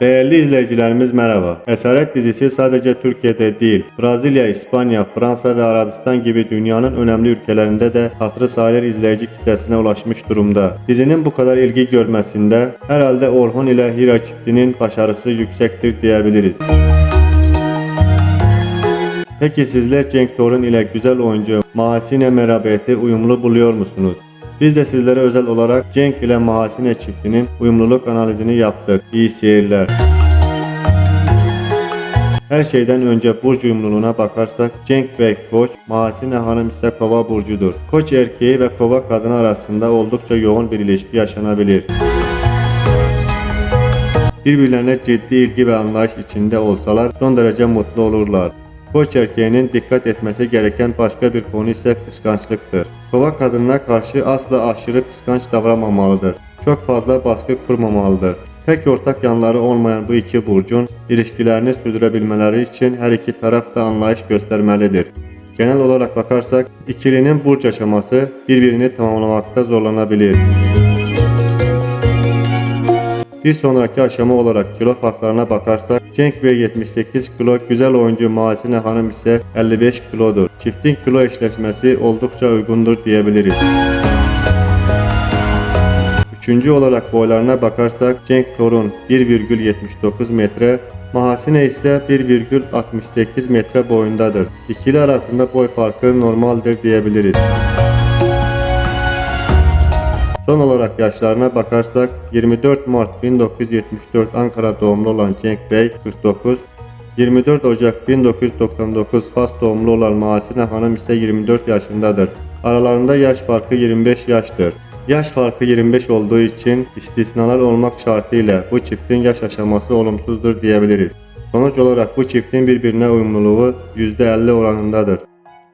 Değerli izleyicilerimiz merhaba. Esaret dizisi sadece Türkiye'de değil, Brezilya, İspanya, Fransa ve Arabistan gibi dünyanın önemli ülkelerinde de hatırı sayılır izleyici kitlesine ulaşmış durumda. Dizinin bu kadar ilgi görmesinde herhalde Orhun ile Hira çiftinin başarısı yüksektir diyebiliriz. Peki sizler Cenk Torun ile güzel oyuncu Mahasine Merabet'i uyumlu buluyor musunuz? Biz de sizlere özel olarak Cenk ile Mahasine çiftinin uyumluluk analizini yaptık. İyi seyirler. Her şeyden önce burç uyumluluğuna bakarsak Cenk Bey Koç, Mahasine Hanım ise Kova burcudur. Koç erkeği ve Kova kadını arasında oldukça yoğun bir ilişki yaşanabilir. Birbirlerine ciddi ilgi ve anlayış içinde olsalar son derece mutlu olurlar. Koç erkeğinin dikkat etmesi gereken başka bir konu ise kıskançlıktır. Kova kadınına karşı asla aşırı kıskanç davranmamalıdır. Çok fazla baskı kurmamalıdır. Pek ortak yanları olmayan bu iki burcun ilişkilerini sürdürebilmeleri için her iki taraf da anlayış göstermelidir. Genel olarak bakarsak ikilinin burç aşaması birbirini tamamlamakta zorlanabilir. Bir sonraki aşama olarak kilo farklarına bakarsak Cenk Bey 78 kilo, güzel oyuncu Mahsine Hanım ise 55 kilodur. Çiftin kilo eşleşmesi oldukça uygundur diyebiliriz. Üçüncü olarak boylarına bakarsak Cenk Torun 1,79 metre, Mahasine ise 1,68 metre boyundadır. İkili arasında boy farkı normaldir diyebiliriz. Son olarak yaşlarına bakarsak 24 Mart 1974 Ankara doğumlu olan Cenk Bey 49, 24 Ocak 1999 Fas doğumlu olan Mahsine Hanım ise 24 yaşındadır. Aralarında yaş farkı 25 yaştır. Yaş farkı 25 olduğu için istisnalar olmak şartıyla bu çiftin yaş aşaması olumsuzdur diyebiliriz. Sonuç olarak bu çiftin birbirine uyumluluğu %50 oranındadır.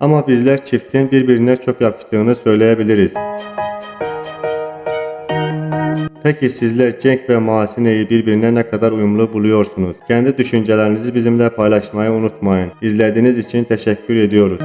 Ama bizler çiftin birbirine çok yakıştığını söyleyebiliriz. Peki sizler cenk ve masineyi birbirine ne kadar uyumlu buluyorsunuz? Kendi düşüncelerinizi bizimle paylaşmayı unutmayın. İzlediğiniz için teşekkür ediyoruz.